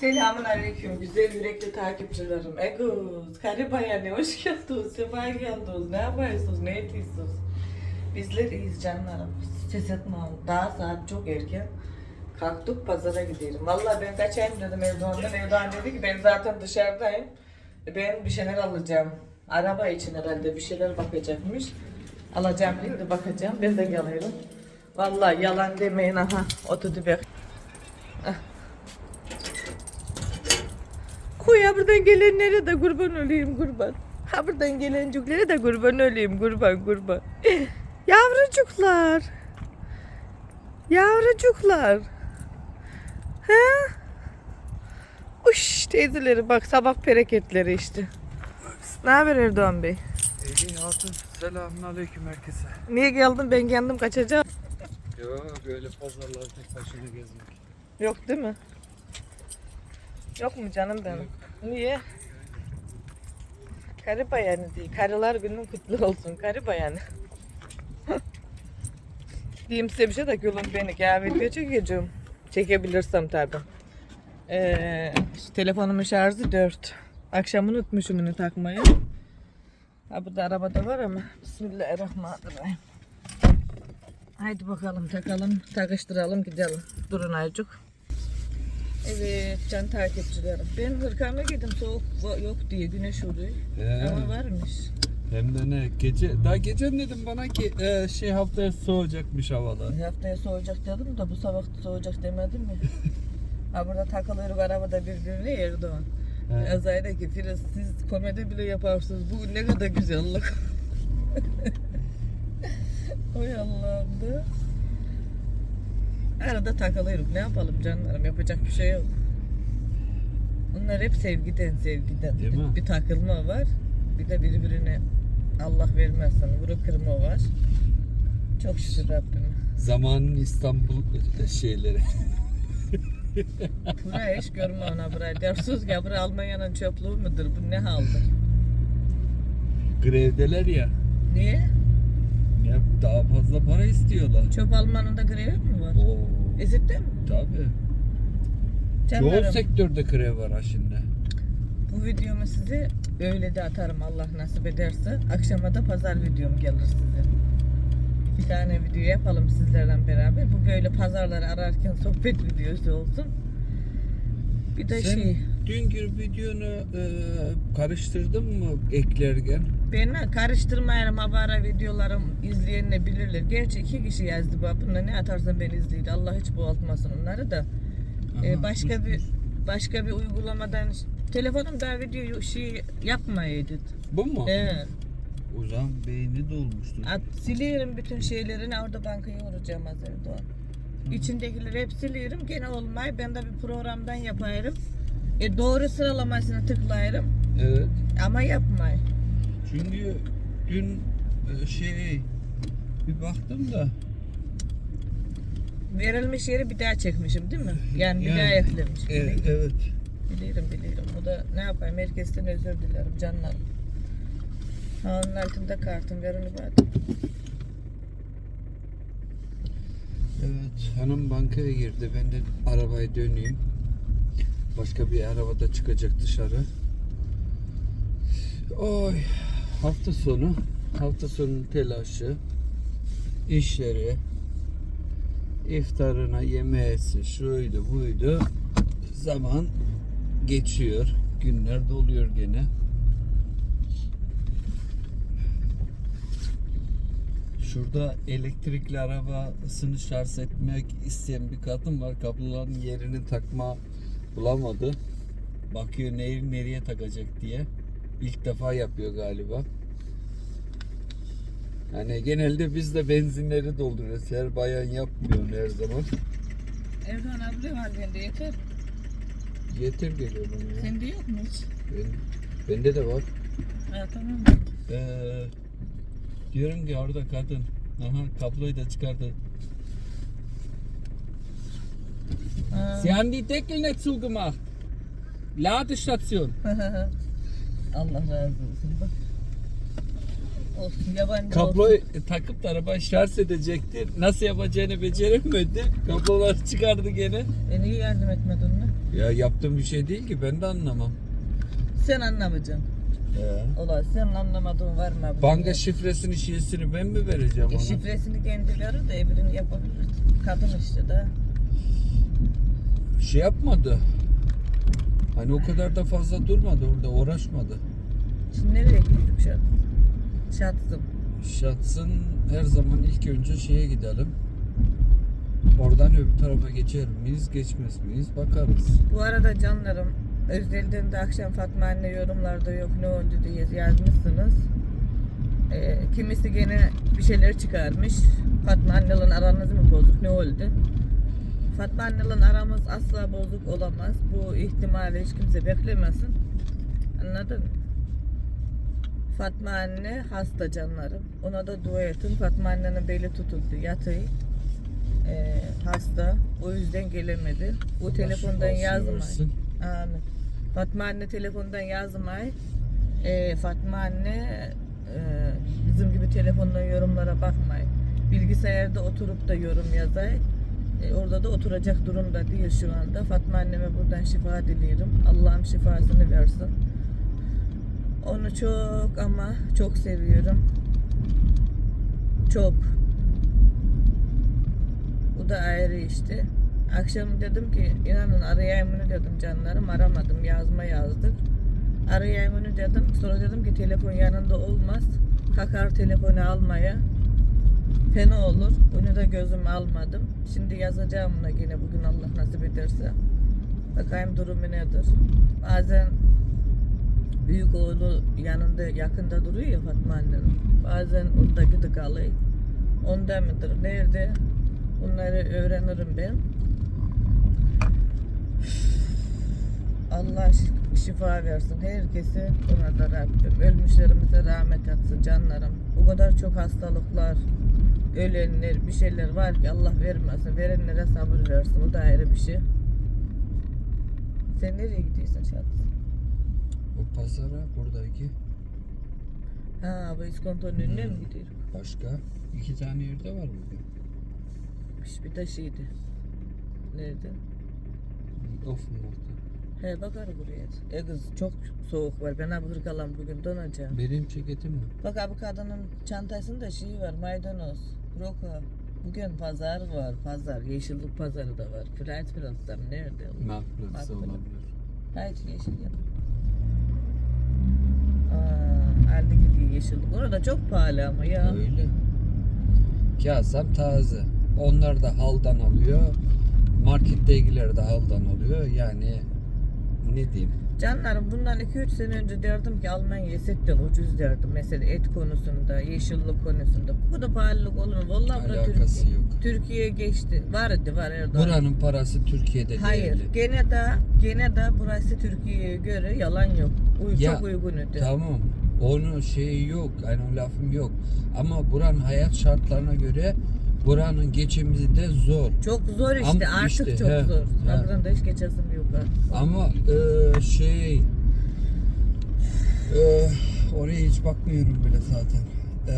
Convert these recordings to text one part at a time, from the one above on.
Selamun aleyküm güzel yürekli takipçilerim. Eguz, karı bayanı hoş geldiniz, sefa geldiniz. Ne yapıyorsunuz, ne ediyorsunuz? Bizler iyiyiz canlarım. Ses etmem. Daha saat çok erken. Kalktık pazara gidelim. Vallahi ben kaçayım dedim Erdoğan'dan. Erdoğan dedi ki ben zaten dışarıdayım. Ben bir şeyler alacağım. Araba için herhalde bir şeyler bakacakmış. Alacağım dedi bakacağım. Ben de geliyorum. Vallahi yalan demeyin aha. Oturdu. Koy ha buradan gelenlere de kurban olayım kurban. Ha buradan gelenciklere de kurban olayım kurban kurban. Yavrucuklar. Yavrucuklar. Ha? Uş teyzeleri bak sabah bereketleri işte. Ne haber Erdoğan Bey? İyi hatun. Selamun aleyküm herkese. Niye geldin ben kendim kaçacağım. Yok böyle pazarlarda tek başına gezmek. Yok değil mi? Yok mu canım benim? Niye? Karı bayanı değil. Karılar günün kutlu olsun. Karı bayanı. Diyeyim size bir şey de gülüm beni. Ya video çekeceğim. Çekebilirsem tabii. Ee, işte telefonumun şarjı 4. Akşam unutmuşum bunu takmayı. Ha bu da arabada var ama. Bismillahirrahmanirrahim. Haydi bakalım takalım, takıştıralım gidelim. Durun azıcık. Evet can takipçilerim. Ben hırkamı giydim soğuk yok diye güneş oluyor. Ee, Ama varmış. hem de ne gece daha gece dedim bana ki e, şey haftaya soğuyacakmış havalar. Haftaya soğuyacak dedim de bu sabah soğuyacak demedim mi? ha burada takılıyoruz arabada birbirine Erdoğan. He. Azayda ki Filiz siz komedi bile yaparsınız. Bu ne kadar güzellik. Oy Allah'ım da. Arada takılıyoruz. Ne yapalım canlarım? Yapacak bir şey yok. Bunlar hep sevgiden sevgiden. Değil bir, mi? bir takılma var. Bir de birbirine Allah vermezsen vuru kırma var. Çok şükür Rabbime. Zamanın İstanbul şeyleri. Buraya hiç görme ona buraya. Dersiniz ya buraya Almanya'nın çöplüğü müdür? Bu ne haldır? Grevdeler ya. Niye? Ya daha fazla para istiyorlar. Çöp almanında grev mi var? Oo. Ezit'te mi? Tabii. Canlarım, Çoğu sektörde grev var ha şimdi. bu videomu size öyle de atarım Allah nasip ederse. Akşama da pazar videom gelir size. Bir tane video yapalım sizlerle beraber. Bu böyle pazarları ararken sohbet videosu olsun. Bir de Sen şey, dünkü videonu e, karıştırdın mı eklerken? ben karıştırmayarım habara videolarım izleyenle bilirler. Gerçi iki kişi yazdı bu. Bunda ne atarsan ben izleyeyim. Allah hiç boğaltmasın onları da. Ee, Aha, başka sus, bir sus. başka bir uygulamadan telefonum daha video şey yapmayaydı. Bu mu? Evet. O zaman beyni dolmuştur. At, siliyorum bütün şeylerini orada bankaya vuracağım az Erdoğan. İçindekileri hep siliyorum. Gene olmay. Ben de bir programdan yaparım. E, doğru sıralamasını tıklayırım. Evet. Ama yapmay. Çünkü dün e, şey bir baktım da Verilmiş yeri bir daha çekmişim değil mi? Yani bir Yani, daha eklemişim. e, evet. Bilirim bilirim. O da ne yapayım? Herkesten özür dilerim canlarım. Ha, onun altında kartım bana. Evet, hanım bankaya girdi. Ben de arabaya döneyim. Başka bir arabada çıkacak dışarı. Oy, hafta sonu, hafta sonu telaşı, işleri, iftarına yemeğesi, şuydu buydu. Zaman geçiyor, günler doluyor gene. Şurada elektrikli arabasını şarj etmek isteyen bir kadın var. Kabloların yerini takma bulamadı. Bakıyor neyi nereye takacak diye. İlk defa yapıyor galiba. Yani genelde biz de benzinleri dolduruyoruz. Her bayan yapmıyor her zaman. Erdoğan abla var bende yeter. Yeter geliyor bana ya. Sende yok mu hiç? Ben, bende de var. Ha tamam. Ee, diyorum ki orada kadın. Aha kabloyu da çıkardı. Ha. Sie haben die Deckel nicht zugemacht. Ladestation. Allah razı olsun. Bak. Olsun yabancı olsun. Kabloyu takıp da araba şarj edecekti. Nasıl yapacağını beceremedi. Kabloları çıkardı gene. E niye yardım etmedin mi? Ya yaptığım bir şey değil ki ben de anlamam. Sen anlamayacaksın. He. Ulan senin anlamadığın var mı? bu Banka şifresini şifresini ben mi vereceğim E, ona? şifresini kendileri de birini yapabilir. Kadın işte de. Şey yapmadı. Hani o kadar da fazla durmadı orada uğraşmadı. Şimdi nereye gittik şu an? Şatsım. Şatsın her zaman ilk önce şeye gidelim. Oradan öbür tarafa geçer miyiz, geçmez miyiz bakarız. Bu arada canlarım Özdel'den de akşam Fatma anne yorumlarda yok ne oldu diye yazmışsınız. Ee, kimisi gene bir şeyler çıkarmış. Fatma annenin aranız mı bozuk ne oldu? Fatma annenin aramız asla bozuk olamaz. Bu ihtimali hiç kimse beklemesin. Anladın mı? Fatma anne hasta canlarım. Ona da dua etsin. Fatma annenin beli tutuldu. Yatıyor. Ee, hasta. O yüzden gelemedi. Bu Allah telefondan versin. Amin. Fatma anne telefondan yazmay. Ee, Fatma anne e, bizim gibi telefondan yorumlara bakmay. Bilgisayarda oturup da yorum yazay. E, orada da oturacak durumda değil şu anda. Fatma anneme buradan şifa diliyorum. Allah'ım şifasını versin. Onu çok ama çok seviyorum. Çok. Bu da ayrı işte. Akşam dedim ki inanın arayayım bunu dedim canlarım. Aramadım yazma yazdık. Arayayım bunu dedim. Sonra dedim ki telefon yanında olmaz. Takar telefonu almaya. Fena olur. Onu da gözüme almadım. Şimdi yazacağım ona yine bugün Allah nasip ederse. Bakayım durumu nedir. Bazen büyük oğlu yanında yakında duruyor ya Fatma annenin. Bazen onda gıdık alıyor. Onda mıdır? Nerede? Bunları öğrenirim ben. Allah şi- şifa versin herkese ona da Rabbim. Ölmüşlerimize rahmet etsin canlarım. O kadar çok hastalıklar, ölenler, bir şeyler var ki Allah vermesin. Verenlere sabır versin. O da ayrı bir şey. Sen nereye gidiyorsun Şat? O pazara buradaki Ha bu iskontonun önüne mi gidiyor? başka iki tane yerde var bugün. Bir şeydi. Nerede? Of mu orada? He bakar buraya. E kız çok soğuk var. Ben abi hırkalan bugün donacağım. Benim ceketim mi? Bak abi kadının çantasında şey var maydanoz, roka. Bugün pazar var, pazar. Yeşillik pazarı da var. Prince'da mı? Nerede? Makbul. olabilir. Haydi yeşil yap. Aa, gidiyor yeşillik. Orada çok pahalı ama ya. Öyle. Kasam taze. Onlar da haldan alıyor. Markettekiler de haldan alıyor. Yani ne diyeyim? Canlarım bundan 2-3 sene önce derdim ki Almanya setten ucuz derdim. Mesela et konusunda, yeşillik konusunda. Bu da pahalılık olur mu? Vallahi bura Alakası Türkiye. yok. Türkiye'ye geçti. Vardı var Erdoğan. Buranın parası Türkiye'de Hayır. değerli. Gene de gene de burası Türkiye'ye göre yalan yok. Uy, Ya, çok uygun ödü. Tamam. Onun şeyi yok. Yani o lafım yok. Ama buranın hayat şartlarına göre buranın geçimi de zor. Çok zor işte. Ama Artık işte, çok he, zor. he. Buradan da hiç geçesim yok. Ama e, şey e, oraya hiç bakmıyorum bile zaten. E,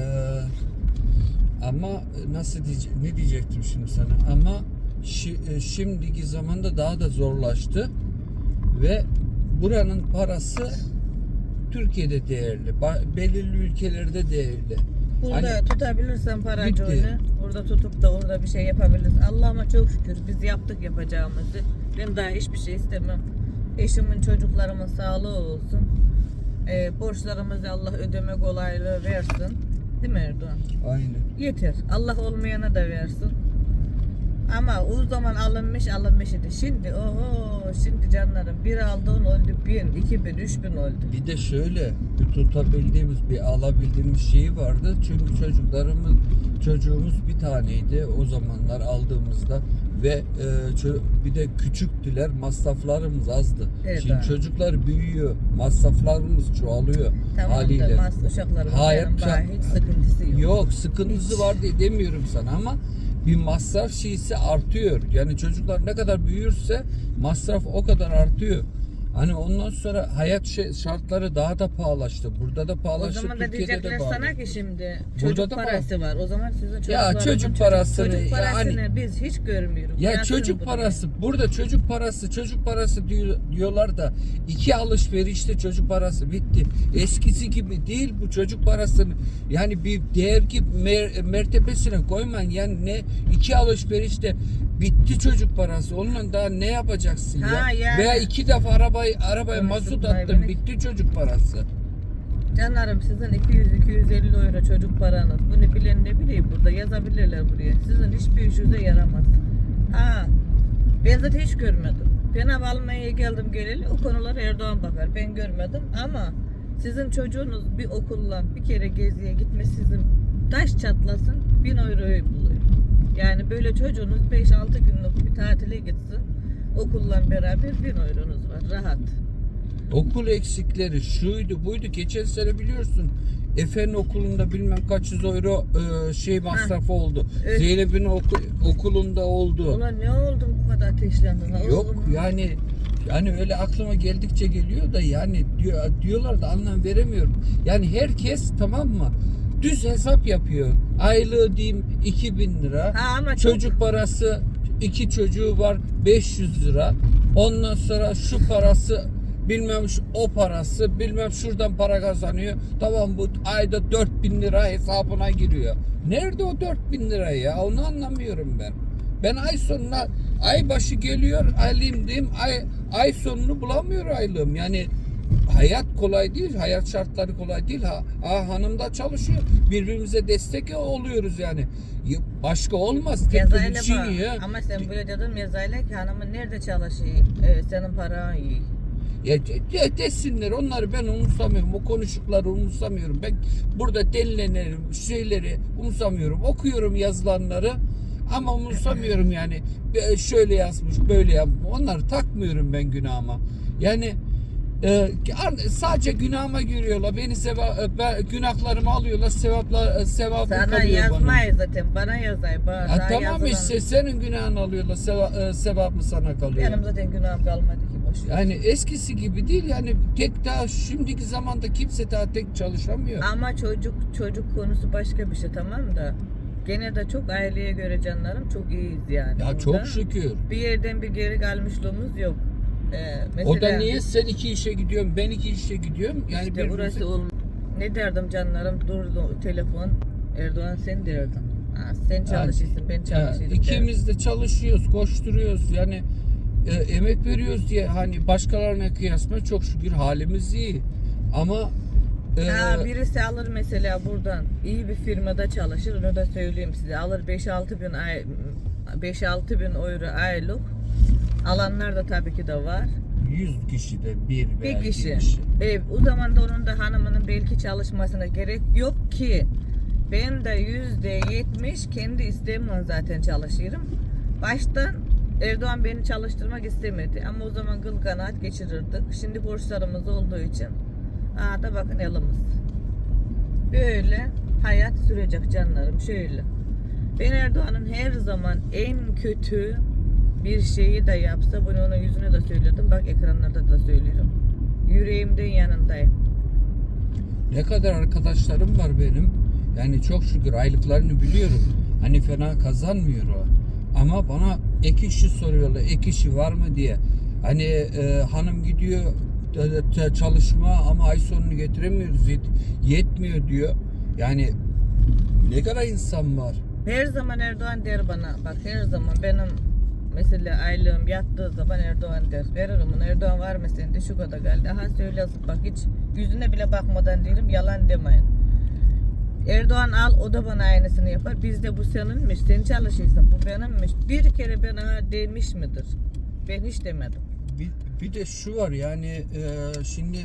ama nasıl diyecek ne diyecektim şimdi sana? Ama şi- e, şimdiki zamanda daha da zorlaştı ve buranın parası Türkiye'de değerli. Belirli ülkelerde değerli. Burada Hani- tutabilirsen para Bitti. oyunu. Burada tutup da orada bir şey yapabilirsin. Allah'ıma çok şükür biz yaptık yapacağımızı. Ben daha hiçbir şey istemem. Eşimin çocuklarımın sağlığı olsun. Ee, borçlarımızı Allah ödeme kolaylığı versin. Değil mi Erdoğan? Aynen. Yeter. Allah olmayana da versin. Ama o zaman alınmış alınmış idi. Şimdi oho şimdi canlarım bir aldığın oldu bin, iki bin, üç bin oldu. Bir de şöyle bir tutabildiğimiz bir alabildiğimiz şeyi vardı. Çünkü çocuklarımız çocuğumuz bir taneydi o zamanlar aldığımızda ve e, bir de küçüktüler masraflarımız azdı. Evet Şimdi abi. çocuklar büyüyor masraflarımız çoğalıyor Tamam haliyle. da mas uşaklarımın Hayır, sen- hiç sıkıntısı yok. Yok sıkıntısı Hiç. var diye demiyorum sana ama bir masraf şeysi artıyor. Yani çocuklar ne kadar büyürse masraf o kadar artıyor. Hani ondan sonra hayat şey, şartları daha da pahalaştı. Burada da O pahalaştı. zaman da Türkiye'de de diyecekler sana ki şimdi Burada çocuk da parası var. O zaman sizin Ya çocuklarınızın çocuk parasını, çocuk parasını hani- biz hiç görmüyoruz. Ya Yazsın çocuk parası burada çocuk parası çocuk parası diyor, diyorlar da iki alışverişte çocuk parası bitti. Eskisi gibi değil bu çocuk parasını yani bir değer gibi mer- mertebesine koyman yani ne iki alışverişte bitti çocuk parası. Onunla daha ne yapacaksın Ha, ya? yani. Veya iki defa arabayı arabaya mazot beni- bitti çocuk parası. Canlarım sizin 200-250 euro çocuk paranız. Bunu bilen ne bileyim burada yazabilirler buraya. Sizin hiçbir işinize yaramaz. Ha, ben zaten hiç görmedim. Ben ev almaya geldim geleli o konulara Erdoğan bakar. Ben görmedim ama sizin çocuğunuz bir okulla bir kere geziye gitmesi sizin taş çatlasın 1000 euroyu buluyor. Yani böyle çocuğunuz 5-6 günlük bir tatile gitsin okulla beraber 1000 euronuz rahat. Okul eksikleri şuydu buydu geçen sene biliyorsun Efe'nin okulunda bilmem kaç yüz euro e, şey masrafı oldu. Evet. Zeynep'in oku- okulunda oldu. Ulan ne oldu bu kadar ateşlendin? Yok Oğlum, yani yani öyle aklıma geldikçe geliyor da yani diyor, diyorlar da anlam veremiyorum. Yani herkes tamam mı? Düz hesap yapıyor. Aylığı diyeyim 2000 lira. Ha ama çok Çocuk parası iki çocuğu var 500 lira. Ondan sonra şu parası bilmem şu, o parası bilmem şuradan para kazanıyor. Tamam bu ayda 4000 lira hesabına giriyor. Nerede o 4000 lira ya? Onu anlamıyorum ben. Ben ay sonuna ay başı geliyor aylığım diyeyim ay, ay sonunu bulamıyor aylığım. Yani hayat kolay değil, hayat şartları kolay değil. Ha, ha hanım da çalışıyor. Birbirimize destek oluyoruz yani. Ya, Başka olmaz. Tek yazayla şey ya. Ama sen böyle dedin yazayla ki hanımın nerede çalışıyor? Evet, senin paran iyi. Ya, ya desinler onları ben umursamıyorum. O konuşukları umursamıyorum. Ben burada delilenerim şeyleri umursamıyorum. Okuyorum yazılanları ama umursamıyorum yani. Şöyle yazmış böyle yapmış. Onları takmıyorum ben günahıma. Yani e, sadece günahıma giriyorlar. Beni seva, e, ben- günahlarımı alıyorlar. Sevaplar, sevabım Sana kalıyor bana. yazmayız zaten. Bana yazay. Bana, tamam yazılan- işte senin günahını alıyorlar. Seva, e, sevabı sana kalıyor. Benim zaten günahım kalmadı ki boş. Yani eskisi gibi değil yani tek daha şimdiki zamanda kimse daha tek çalışamıyor. Ama çocuk çocuk konusu başka bir şey tamam da. Gene de çok aileye göre canlarım çok iyiyiz yani. Ya Burada çok şükür. Bir yerden bir geri kalmışlığımız yok. Ee, mesela, O da niye sen iki işe gidiyorsun ben iki işe gidiyorum. Yani İşte birbirimize- burası ol. Ne derdim canlarım durdu telefon. Erdoğan sen derdin. Ha, sen çalışıyorsun ben çalışıyorum. derdim. ikimiz de çalışıyoruz, koşturuyoruz. Yani e, emek veriyoruz diye hani başkalarına kıyasla çok şükür halimiz iyi. Ama e, Ha, birisi alır mesela buradan iyi bir firmada çalışır onu da söyleyeyim size alır 5-6 bin ay 5-6 bin euro aylık alanlar da tabii ki de var. 100 kişide bir veya bir iki kişi. e, o zaman da onun da hanımının belki çalışmasına gerek yok ki. Ben de yüzde yetmiş kendi isteğimle zaten çalışıyorum baştan Erdoğan beni çalıştırmak istemedi. Ama o zaman kıl kanaat geçirirdik. Şimdi borçlarımız olduğu için Aa da bakın elimiz. Böyle hayat sürecek canlarım şöyle. Ben Erdoğan'ın her zaman en kötü bir şeyi de yapsa bunu onun yüzüne de söyledim. Bak ekranlarda da söylüyorum. Yüreğimden yanındayım. Ne kadar arkadaşlarım var benim. Yani çok şükür aylıklarını biliyorum. Hani fena kazanmıyor o. Ama bana ek işi soruyorlar. Ek işi var mı diye. Hani e, hanım gidiyor e, e, çalışma ama ay sonunu getiremiyoruz. Yet- yetmiyor diyor. Yani ne kadar insan var. Her zaman Erdoğan der bana. Bak her zaman benim mesela aylığım yattığı zaman Erdoğan der. Veririm Erdoğan var mı sende şu kadar geldi. Aha söylesin bak hiç yüzüne bile bakmadan değilim yalan demeyin. Erdoğan al o da bana aynısını yapar. Bizde bu seninmiş sen çalışıyorsun bu benimmiş. Bir kere bana demiş midir? Ben hiç demedim. Bir, bir de şu var yani e, şimdi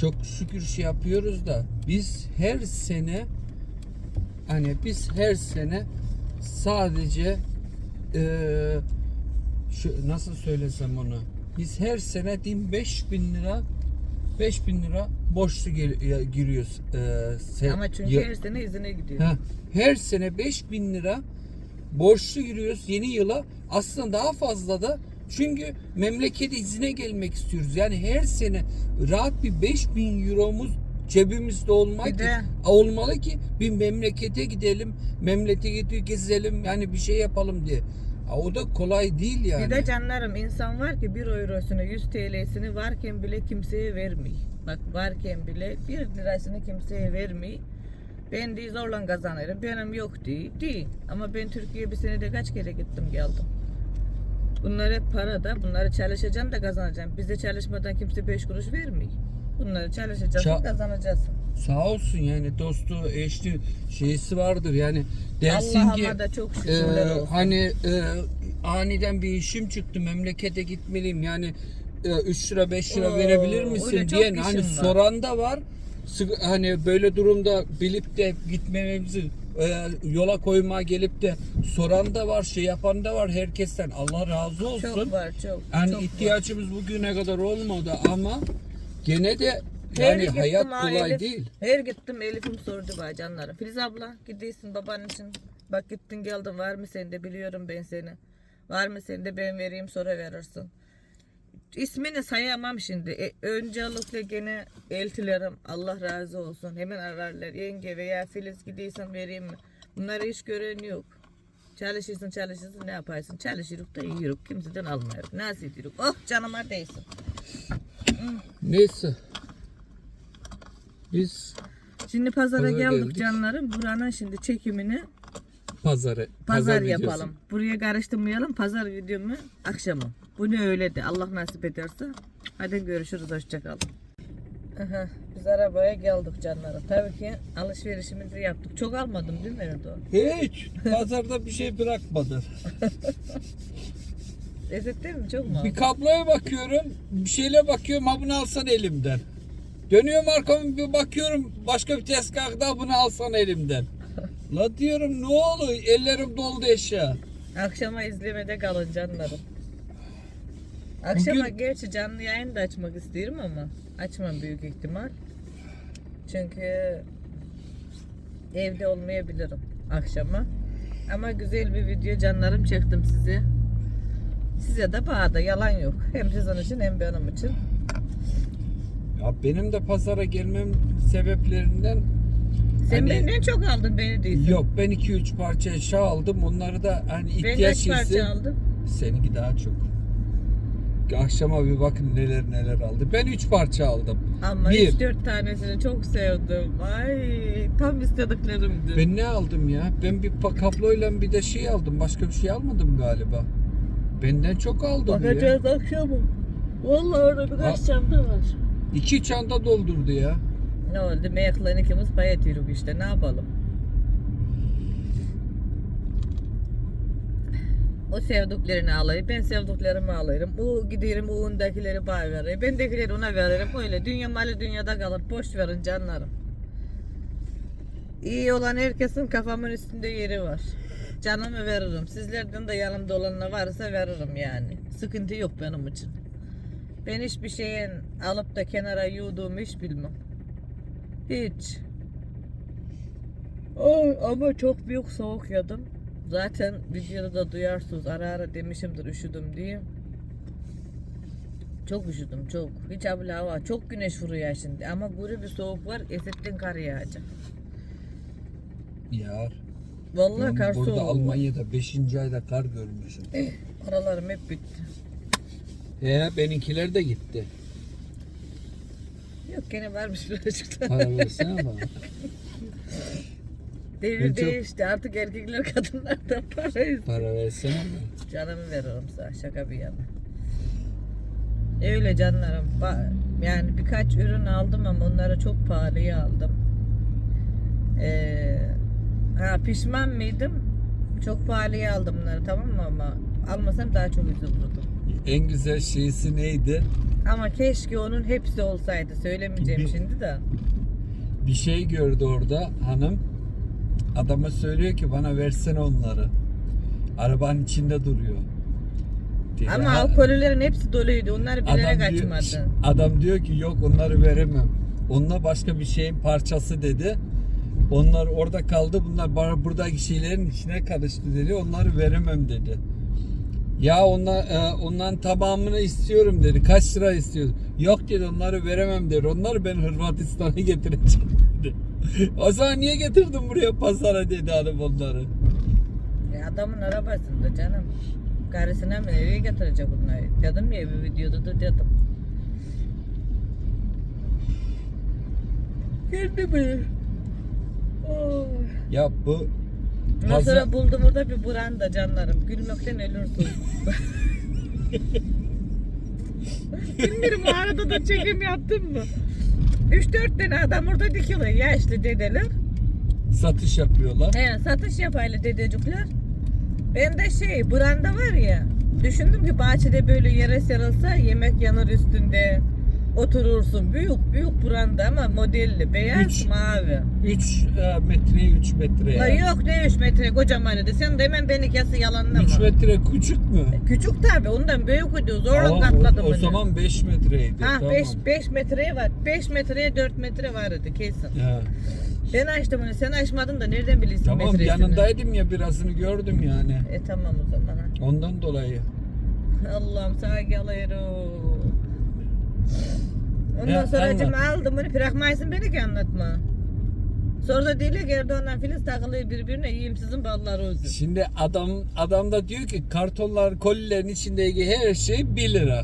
çok şükür şey yapıyoruz da biz her sene hani biz her sene sadece e, şu nasıl söylesem onu biz her sene diyeyim 5000 lira 5000 lira borçlu gel- giriyoruz. E, se- Ama çünkü ya- her sene izine gidiyor. Ha, her sene 5000 lira borçlu giriyoruz yeni yıla. Aslında daha fazla da Çünkü memleket izine gelmek istiyoruz. Yani her sene rahat bir 5000 euromuz cebimizde olmalı ki, olmalı ki bir memlekete gidelim, memleketi gezelim yani bir şey yapalım diye. O da kolay değil yani. Bir de canlarım insan var ki 1 eurosunu 100 TL'sini varken bile kimseye vermiyor. Bak varken bile 1 lirasını kimseye vermiyor. Ben de zorla kazanırım. Benim yok değil. Değil. Ama ben Türkiye'ye bir senede kaç kere gittim geldim. Bunlar hep para da. Bunları çalışacaksın da kazanacaksın. Bize çalışmadan kimse 5 kuruş vermiyor. Bunları çalışacaksın Ça- kazanacaksın. Sağ olsun yani dostu, eşli şeysi vardır yani dersin ki Allah'ıma da çok e, şükürler olsun. hani e, aniden bir işim çıktı memlekete gitmeliyim yani 3 lira 5 lira Oo, verebilir öyle misin çok diyen hani işim var. soran da var. Sık- Hani böyle durumda bilip de gitmememizi e, yola koymaya gelip de soran da var, şey yapan da var herkesten. Allah razı olsun. Çok var çok. Yani çok var. ihtiyacımız bugüne kadar olmadı ama gene de Her yani gittim hayat ha, kolay Elif. değil. Her gittim Elif'im sordu bana canlarım. Filiz abla gidiyorsun baban için. Bak gittin geldin var mı sende biliyorum ben seni. Var mı sende ben vereyim sonra verirsin. İsmini sayamam şimdi. E, öncelikle gene eltilerim Allah razı olsun. Hemen ararlar yenge veya Filiz gidiyorsan vereyim mi? Bunları hiç gören yok. Çalışırsın çalışırsın ne yaparsın? Çalışırız da yiyoruz. Kimseden almıyoruz. Nasıl ediyoruz? Oh canıma değsin. Neyse. Biz Şimdi pazara Pazara geldik, geldik. canlarım. Buranın şimdi çekimini pazarı pazar, videosu. yapalım. Buraya karıştırmayalım. Pazar videomu akşamı. Bu ne öyle de Allah nasip ederse. Hadi görüşürüz. Hoşçakalın. Aha, biz arabaya geldik canlarım. Tabii ki alışverişimizi yaptık. Çok almadım değil mi Erdoğan? Hiç pazarda bir şey bırakmadı. Lezzet değil mi? Çok mu Bir kabloya bakıyorum, bir şeyle bakıyorum, ha bunu alsan elimden. Dönüyorum arkamı bir bakıyorum, başka bir tezgahta bunu alsan elimden. La diyorum ne oluyor? Ellerim doldu eşya. Akşama izlemede kalın canlarım. Akşama Bugün- gerçi canlı yayın da açmak isterim ama açmam büyük ihtimal. Çünkü evde olmayabilirim akşama. Ama güzel bir video canlarım çektim size. Size de bağda yalan yok. Hem sizin için hem benim için. Ya benim de pazara gelmem sebeplerinden Sen Hani- benden çok aldın beni değilsin. yok ben 2-3 parça eşya aldım. Onları da hani Ben ihtiyaç kaç parça hissi. aldım? Seninki daha çok. Akşama bir bakın neler neler aldı. Ben 3 parça aldım. Ama Bir. 3-4 tanesini çok sevdim. Ay tam istediklerimdi. Ben ne aldım ya? Ben bir pa- kabloyla bir de şey aldım. Başka bir şey almadım galiba. Benden çok aldım ya. Bakacağız akşama. Vallahi orada birkaç çanta var. İki çanta doldurdu ya. Ne oldu? Meyaklan ikimiz pay ediyoruz işte. Ne yapalım? O sevdiklerini alayım, ben sevdiklerimi alırım. O giderim, o ondakileri bana verir. Ben dekileri ona veririm. Öyle dünya malı dünyada kalır. Boş verin canlarım. İyi olan herkesin kafamın üstünde yeri var. Canımı veririm. Sizlerden de yanımda olanına varsa veririm yani. Sıkıntı yok benim için. Ben hiçbir şeyin alıp da kenara yığdığımı hiç bilmem. Hiç. Ay, ama çok büyük soğuk yedim. Zaten videoda da duyarsınız ara ara demişimdir üşüdüm diye. Çok üşüdüm çok. Hiç abla hava. Çok güneş vuruyor şimdi ama guru bir soğuk var. Esetten kar yağacak. Ya. Vallahi Ben kar burada soğuğu. Almanya'da 5. ayda kar görmüşüm. Paralarım hep bitti. He benimkiler de gitti. Yok gene varmış birazcık da. Para versene bana. Devir Ben çok- değişti. Artık erkekler kadınlardan para istiyor. Para versene bana. Canımı veririm sana şaka bir yana. Öyle canlarım. Ba- Yani birkaç ürün aldım ama onları çok pahalıya aldım. Ee, ha pişman mıydım? Çok pahalıya aldım bunları tamam mı ama almasam daha çok üzülürdüm. En güzel şeysi neydi? Ama keşke onun hepsi olsaydı. Söylemeyeceğim Bir- şimdi de. Bir şey gördü orada hanım. Adama söylüyor ki bana versene onları. Arabanın içinde duruyor. Diye. Ama Ha- alkollülerin hepsi doluydu. Onlar bilerek diyor, açmadı. adam diyor ki yok onları veremem. Onunla başka bir şeyin parçası dedi. Onlar orada kaldı. Bunlar bana buradaki şeylerin içine karıştı dedi. Onları veremem dedi. Ya ondan, e, ondan tamamını istiyorum dedi. Kaç lira istiyorsun? Yok dedi onları veremem dedi. Onları ben Hırvatistan'a getireceğim dedi. o zaman niye getirdin buraya pazara dedi hanım onları. E, adamın arabasında canım. Karısına mı nereye getirecek bunları? Dedim ya bir videoda da dedim. Kendimi. Oh. Ya bu Ondan sonra buldum orada bir branda canlarım. Gülmekten ölürsün. Bilmiyorum o arada da çekim yaptın mı? 3-4 tane adam orada dikiyorlar yaşlı dedeler. satış yapıyorlar. He, satış yapaylı dedecikler. Ben de şey branda var ya. Düşündüm ki bahçede böyle yere serilse yemek yanır üstünde. Oturursun. Büyük büyük branda ama modelli. Beyaz Üç. mavi. 3 metreye 3 metre La ya. yok ne 3 metre kocaman idi. Sen de hemen beni kesi yalanlama. 3 metre küçük mü? Küçük tabi ondan büyüktü. Zorla Aa, katladım o, o onu. zaman 5 metreydi. Ha tamam. 5 5 metreye var. 5 metreye 4 metre vardı kesin. Ya, Ben açtım onu. Sen açmadın da nereden biliyorsun tamam metresini? yanındaydım ya birazını gördüm yani. E tamam o zaman. ha. Ondan dolayı. Allah'ım sağ geliyorum. Ondan Ya, sonra anlat. aldım bunu bırakmayasın beni ki anlatma. Sonra da değil ki Erdoğan'la Filiz takılıyor birbirine yiyeyim sizin balları olsun. Şimdi adam adam da diyor ki kartonlar kolilerin içindeki her şey 1 lira.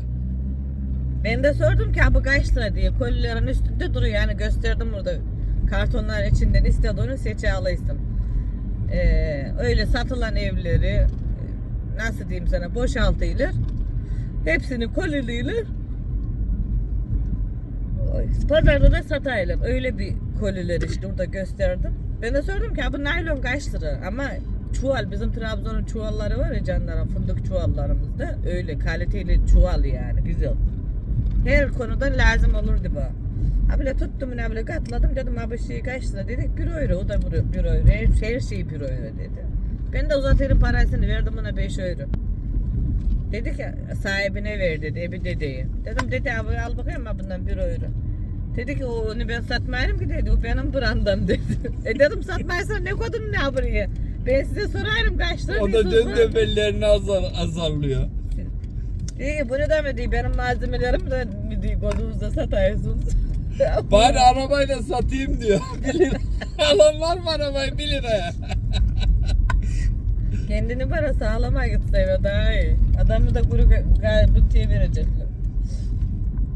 Ben de sordum ki bu kaç lira diye. Kolilerin üstünde duruyor yani gösterdim burada. Kartonlar içinden istediğini seçe alıysın. Ee, öyle satılan evleri nasıl diyeyim sana boşaltıyılır. Hepsini koliliyorlar. Pazarda da sataylar. Öyle bir koliler işte orada gösterdim. Ben de sordum ki bu naylon kaç lira? Ama çuval bizim Trabzon'un çuvalları var ya canlarım fındık çuvallarımızda öyle kaliteli çuval yani güzel. Her konuda lazım olurdu bu. Abla tuttum ne abla katladım dedim abi şey kaç lira dedik bir euro o da bir, bir euro her, her şey bir euro dedi. Ben de uzatırım parasını verdim ona 5 euro. Dedi ki sahibine ver dedi ebi dedeye. Dedim dede abi al bakayım bundan bir euro. Dedi ki onu ben satmayayım ki dedi o benim brandam dedi. e dedim satmaysan ne kodun ne buraya? Ben size sorarım kaç lira O da döndü bellerini azar, azarlıyor. İyi bunu da mı diyor benim malzemelerim de mi diyor kodunuzda satıyorsunuz. Bari arabayla satayım diyor. 1 lira. Alan var mı arabayı 1 liraya? Kendini para sağlama gitse daha iyi. Adamı da kuru bütçeye verecekler.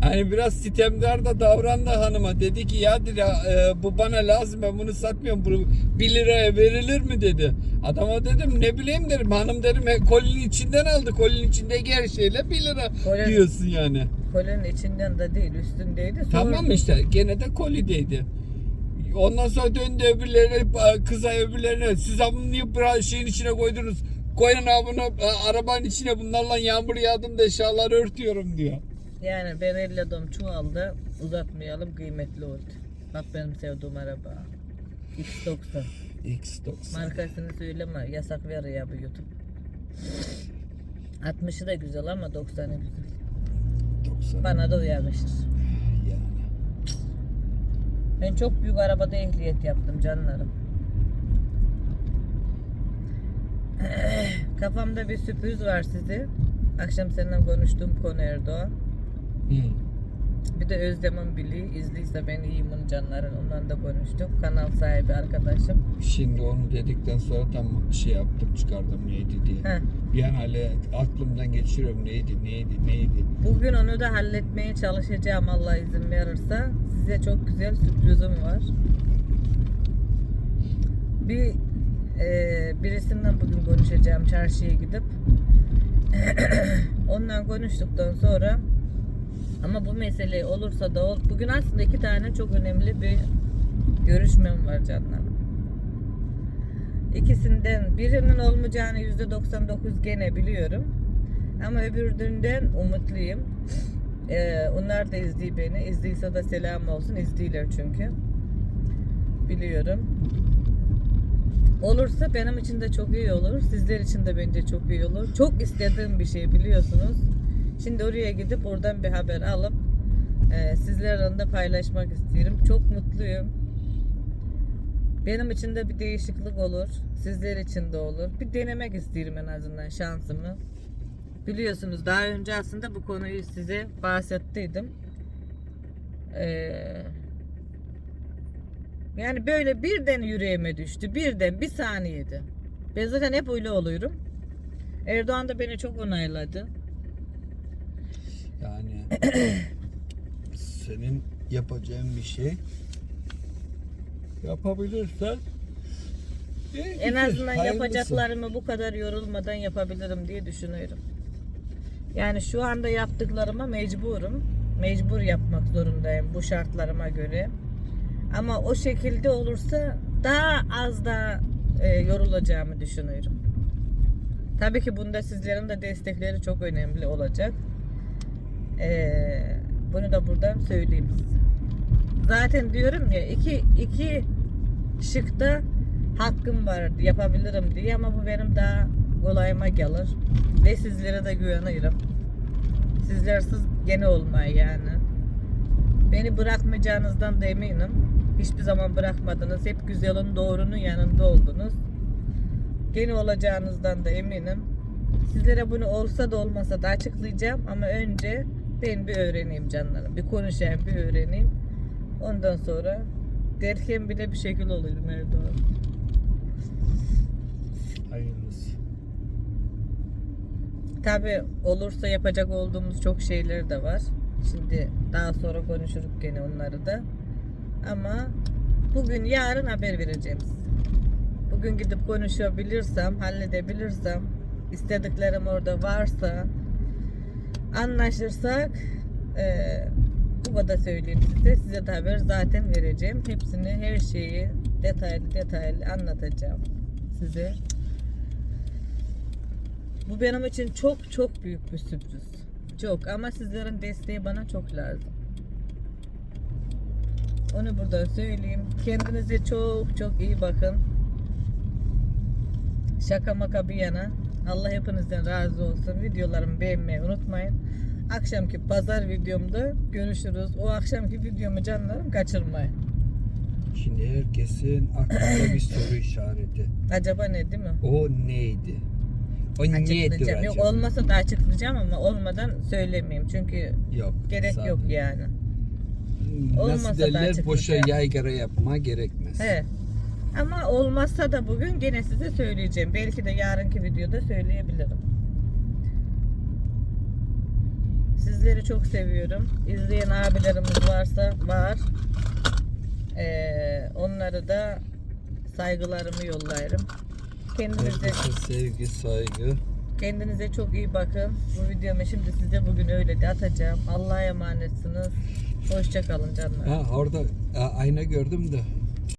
Hani biraz sitemdar da davrandı hanıma. Dedi ki ya dedi, e, bu bana lazım ben bunu satmıyorum. Bunu 1 liraya verilir mi dedi. Adama dedim ne bileyim dedim. Hanım dedim "he, kolinin içinden aldı. Kolinin içindeki her şeyle 1 lira Kolin- diyorsun yani. Kolinin içinden de değil üstündeydi. Tamam işte gene de kolideydi. Ondan sonra döndü öbürlerine kıza öbürlerine siz niye bra- şeyin içine koydunuz? Koyun e, arabanın içine bunlarla yağmur yağdım da eşyaları örtüyorum diyor. Yani ben elledim çuvalda uzatmayalım kıymetli oldu. Bak benim sevdiğim araba. X90. X90. Markasını söyleme yasak veriyor ya bu YouTube. 60'ı da güzel ama 90'ı güzel. 90. Bana da yakışır. Yani. Ben çok büyük arabada ehliyet yaptım canlarım. Kafamda bir sürpriz var size. Akşam seninle konuştuğum konu Erdoğan. Hı. Bir de Özlem'in biliği izliyse ben iyiyim onun canların. Ondan da konuştuk. Kanal sahibi arkadaşım. Şimdi onu dedikten sonra tam şey yaptım çıkardım neydi diye. Heh. Bir an hala aklımdan geçiriyorum neydi neydi neydi. Bugün onu da halletmeye çalışacağım Allah izin verirse. Size çok güzel sürprizim var. Bir e, birisinden bugün konuşacağım çarşıya gidip. Ondan konuştuktan sonra ama bu mesele olursa da ol. Bugün aslında iki tane çok önemli bir görüşmem var canlar. İkisinden birinin olmayacağını yüzde 99 gene biliyorum. Ama öbüründen umutluyum. Ee, onlar da izliyor beni. İzdiyse de selam olsun. İzliyorlar çünkü. Biliyorum. Olursa benim için de çok iyi olur. Sizler için de bence çok iyi olur. Çok istediğim bir şey biliyorsunuz. Şimdi oraya gidip oradan bir haber alıp e, sizlerle de paylaşmak istiyorum. Çok mutluyum. Benim için de bir değişiklik olur. Sizler için de olur. Bir denemek istiyorum en azından şansımı. biliyorsunuz daha önce aslında bu konuyu size bahsettiydim. Ee, yani böyle birden yüreğime düştü. Birden bir saniyede. Ben zaten hep öyle oluyorum. Erdoğan da beni çok onayladı. Yani senin yapacağın bir şey yapabilirsen iyi En azından hayırlısı. yapacaklarımı bu kadar yorulmadan yapabilirim diye düşünüyorum. Yani şu anda yaptıklarıma mecburum. Mecbur yapmak zorundayım bu şartlarıma göre. Ama o şekilde olursa daha az da e, yorulacağımı düşünüyorum. Tabii ki bunda sizlerin de destekleri çok önemli olacak. Ee, bunu da buradan söyleyeyim size. Zaten diyorum ya iki, iki şıkta hakkım var yapabilirim diye ama bu benim daha kolayıma gelir. Ve sizlere de güveniyorum. Sizlersiz gene olmay yani. Beni bırakmayacağınızdan da eminim. Hiçbir zaman bırakmadınız. Hep güzelin doğrunun yanında oldunuz. Gene olacağınızdan da eminim. Sizlere bunu olsa da olmasa da açıklayacağım ama önce ben bir öğreneyim canlarım. Bir konuşayım, bir öğreneyim. Ondan sonra derken bile bir şekil olurum Erdoğan. Hayırlısı. Tabi olursa yapacak olduğumuz çok şeyler de var. Şimdi daha sonra konuşuruz gene onları da. Ama bugün yarın haber vereceğim size. Bugün gidip konuşabilirsem, halledebilirsem, istediklerim orada varsa, anlaşırsak eee bu kadar söyleyeyim size. Size de haber zaten vereceğim. Hepsini, her şeyi detaylı detaylı anlatacağım size. Bu benim için çok çok büyük bir sürpriz. Çok ama sizlerin desteği bana çok lazım. Onu burada söyleyeyim. Kendinize çok çok iyi bakın. Şaka maka bir yana. Allah hepinizden razı olsun. Videolarımı beğenmeyi unutmayın. Akşamki pazar videomda görüşürüz. O akşamki videomu canlarım kaçırmayın. Şimdi herkesin aklında bir soru işareti. Acaba ne değil mi? O neydi? O Açıklayacağım. Yok olmasa da açıklayacağım ama olmadan söylemeyeyim. Çünkü Yok. gerek zaten. yok yani. olmasa da Nasıl derler boşa yaygara yapma gerekmez. He. Ama olmazsa da bugün gene size söyleyeceğim. Belki de yarınki videoda söyleyebilirim. Sizleri çok seviyorum. İzleyen abilerimiz varsa var. Ee, onları da saygılarımı yollarım. Kendinize Herkese sevgi, saygı. kendinize çok iyi bakın. Bu videomu şimdi size bugün öyle de atacağım. Allah'a emanetsiniz. Hoşça kalın canlar. Ha orada a, ayna gördüm de